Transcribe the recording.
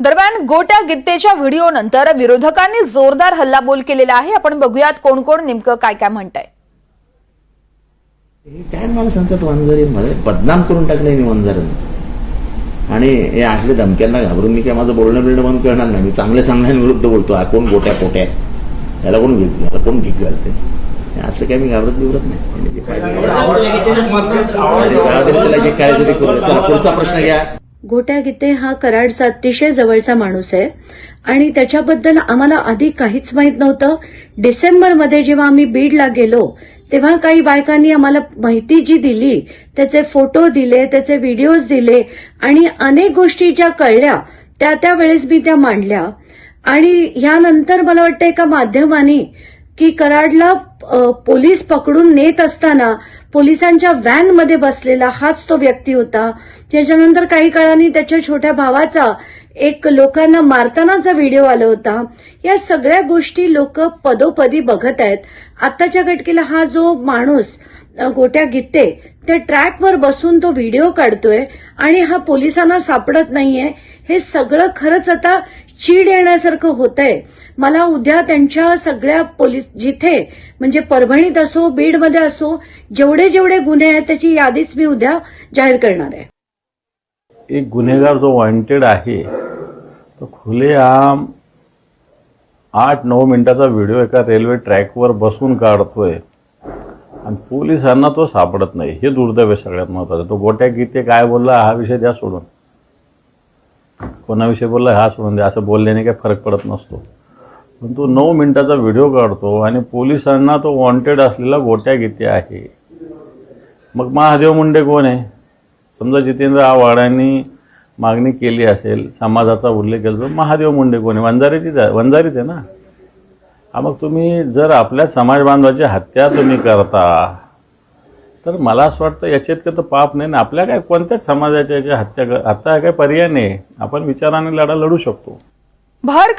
दरम्यान गोट्या गित्तेच्या व्हिडिओ नंतर विरोधकांनी जोरदार हल्लाबोल केलेला आहे. आपण बघूयात कोण कोण नेमकं काय काय म्हणतंय. हे काय मला सांगतात मला बदनाम करून टाकलंय मी आणि हे असले धमक्यांना घाबरून मी काय माझं बोलणं बिलणं बंद करणार नाही. मी चांगल्या चांगल्यांविरुद्ध बोलतो. हा कोण गोट्या पोट्या याला कोण घे- याला कोण घीक घालते हे असलं काय मी घाबरत बिबरत नाही. जे त्याला जे करायचं ते करू चला पुढचा प्रश्न घ्या. गोट्या गीते हा कराडचा अतिशय जवळचा माणूस आहे. आणि त्याच्याबद्दल आम्हाला आधी काहीच माहीत नव्हतं. डिसेंबरमध्ये जेव्हा आम्ही बीडला गेलो तेव्हा काही बायकांनी आम्हाला माहिती जी दिली त्याचे फोटो दिले त्याचे व्हिडिओज दिले आणि अनेक गोष्टी ज्या कळल्या त्या त्यावेळेस मी त्या मांडल्या. आणि ह्यानंतर मला वाटतं एका माध्यमाने की कराडला पोलीस पकडून नेत असताना पोलिसांच्या व्हॅनमध्ये बसलेला हाच तो व्यक्ती होता. त्याच्यानंतर काही काळाने त्याच्या छोट्या भावाचा एक लोकांना मारतानाचा व्हिडिओ आला होता. या सगळ्या गोष्टी लोक पदोपदी बघत आहेत. आत्ताच्या घटकेला हा जो माणूस गोट्या गीते त्या ट्रॅकवर बसून तो व्हिडिओ काढतोय आणि हा पोलिसांना सापडत नाहीये. हे सगळं खरंच आता चीड येण्यासारखं होतंय. मला उद्या त्यांच्या सगळ्या पोलीस जिथे म्हणजे परभणीत असो बीडमध्ये असो जेवढे जेवढे गुन्हे आहेत त्याची यादीच मी उद्या जाहीर करणार आहे. एक गुन्हेगार जो वॉन्टेड आहे तो खुलेआम आठ नऊ मिनिटाचा व्हिडिओ एका रेल्वे ट्रॅकवर बसून काढतोय. आणि पोलिसांना तो सापडत नाही. हे दुर्दैव सगळ्यात महत्वाचं. तो गोट्या गीते काय बोलला हा विषय द्या सोडून. कोणाविषयी बोलला हा सोडून द्या असं बोलल्याने काही फरक पडत नसतो. पण तो नऊ मिनटाचा व्हिडिओ काढतो आणि पोलिसांना तो वॉन्टेड असलेला गोट्या गीते आहे. मग महादेव मुंडे कोण आहे? समजा जितेंद्र आव्हाडांनी मागणी केली असेल समाजाचा उल्लेख केला तर महादेव मुंडे कोण आहे? वंजारीचीच आहे वंजारीच आहे ना? हा मग तुम्ही जर आपल्या समाज बांधवाची हत्या तुम्ही करता तर मला असं वाटतं याच्यात तर पाप नाही. ना आपल्या काय कोणत्याच समाजाच्या याच्या हत्या हत्या काय पर्याय नाही. आपण विचाराने लढा लढू शकतो. भर